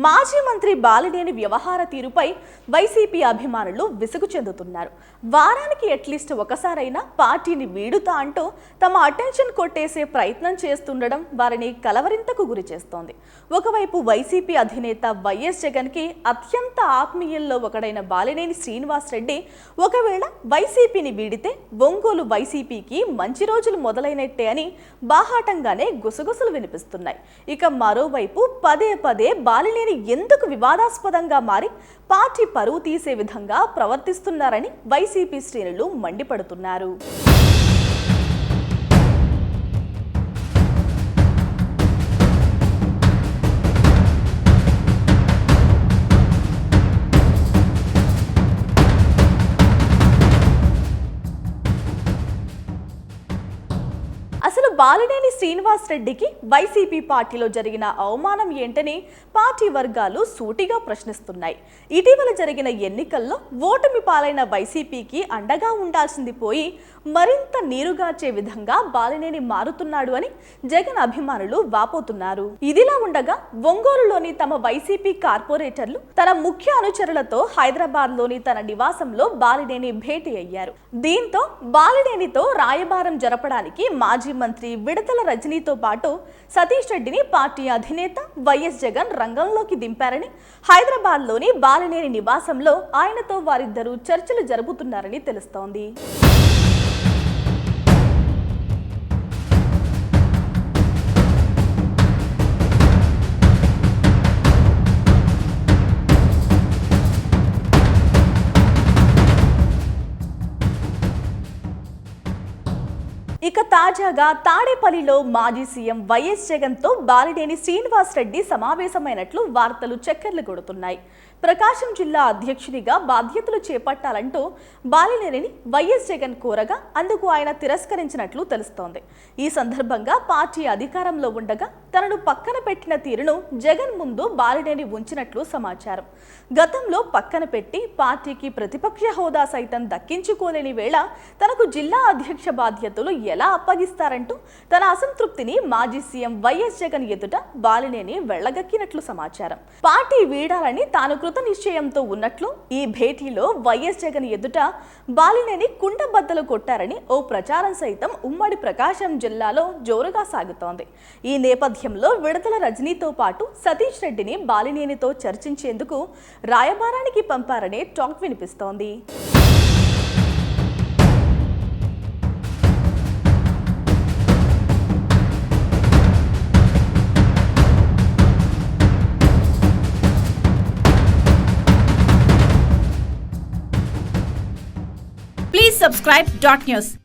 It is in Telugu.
మాజీ మంత్రి బాలినేని వ్యవహార తీరుపై వైసీపీ అభిమానులు విసుగు చెందుతున్నారు. వారానికి అట్లీస్ట్ ఒకసారైనా పార్టీని వీడుతా అంటూ తమ అటెన్షన్ కొట్టేసే ప్రయత్నం చేస్తుండడం వారిని కలవరింతకు గురి చేస్తోంది. ఒకవైపు వైసీపీ అధినేత వైఎస్ జగన్కి అత్యంత ఆత్మీయుల్లో ఒకడైన బాలినేని శ్రీనివాస్ రెడ్డి ఒకవేళ వైసీపీని వీడితే ఒంగోలు వైసీపీకి మంచి రోజులు మొదలైనట్టే అని బాహాటంగానే గుసగుసలు వినిపిస్తున్నాయి. ఇక మరోవైపు పదే పదే బాలినేని ఎందుకు వివాదాస్పదంగా మారి పార్టీ పరువు తీసే విధంగా ప్రవర్తిస్తున్నారని వైసీపీ శ్రేణులు మండిపడుతున్నారు. అసలు శ్రీనివాస్ రెడ్డికి వైసీపీ పార్టీలో జరిగిన అవమానం ఏంటని పార్టీ వర్గాలు సూటిగా ప్రశ్నిస్తున్నాయి. ఇటీవల జరిగిన ఎన్నికల్లో ఓటమి పాలైన వైసీపీకి అండగా ఉండాల్సింది పోయి మరింత నీరుగార్చే విధంగా బాలినేని మారుతున్నాడు అని జగన్ అభిమానులు వాపోతున్నారు. ఇదిలా ఉండగా ఒంగోలులోని తమ వైసీపీ కార్పొరేటర్లు తన ముఖ్య అనుచరులతో హైదరాబాద్లోని తన నివాసంలో బాలినేని భేటీ అయ్యారు. దీంతో బాలినేనితో రాయబారం జరపడానికి మాజీ మంత్రి విడతల రజనీతో పాటు సతీష్ రెడ్డిని పార్టీ అధినేత వైఎస్ జగన్ రంగంలోకి దింపారని హైదరాబాద్లోని బాలినేని నివాసంలో ఆయనతో వారిద్దరూ చర్చలు జరుపుతున్నారని తెలుస్తోంది. ఇక తాజాగా తాడేపల్లిలో మాజీ సీఎం వైఎస్ జగన్తో బాలినేని శ్రీనివాస్ రెడ్డి సమావేశమైనట్లు వార్తలు చక్కర్లు కొడుతున్నాయి. ప్రకాశం జిల్లా అధ్యక్షుడిగా బాధ్యతలు చేపట్టాలంటూ బాలినేనిని వైఎస్ జగన్ కోరగా అందుకు ఆయన తిరస్కరించినట్లు తెలుస్తోంది. ఈ సందర్భంగా పార్టీ అధికారంలో ఉండగా తనను పక్కన పెట్టిన తీరును జగన్ ముందు బాలినేని ఉంచినట్లు సమాచారం. గతంలో పక్కన పెట్టి పార్టీకి ప్రతిపక్ష హోదా సైతం దక్కించుకోలేని వేళ తనకు జిల్లా అధ్యక్ష బాధ్యతలు ఎలా అప్పగిస్తారంటూ తన అసంతృప్తిని మాజీ సీఎం వైఎస్ జగన్ ఎదుట బాలినేని వెళ్ళగక్కినట్లు సమాచారం. పార్టీ వీడాలని తాను కృత నిశ్చయంతో ఉన్నట్లు ఈ భేటీలో వైఎస్ జగన్ ఎదుట బాలినేని కుండబద్దలు కొట్టారని ఓ ప్రచారం సైతం ఉమ్మడి ప్రకాశం జిల్లాలో జోరుగా సాగుతోంది. ఈ నేపథ్యంలో విడతల రజనీతో పాటు సతీష్ రెడ్డిని బాలినేనితో చర్చించేందుకు రాయబారానికి పంపారనే టాక్ వినిపిస్తోంది. Subscribe dot news.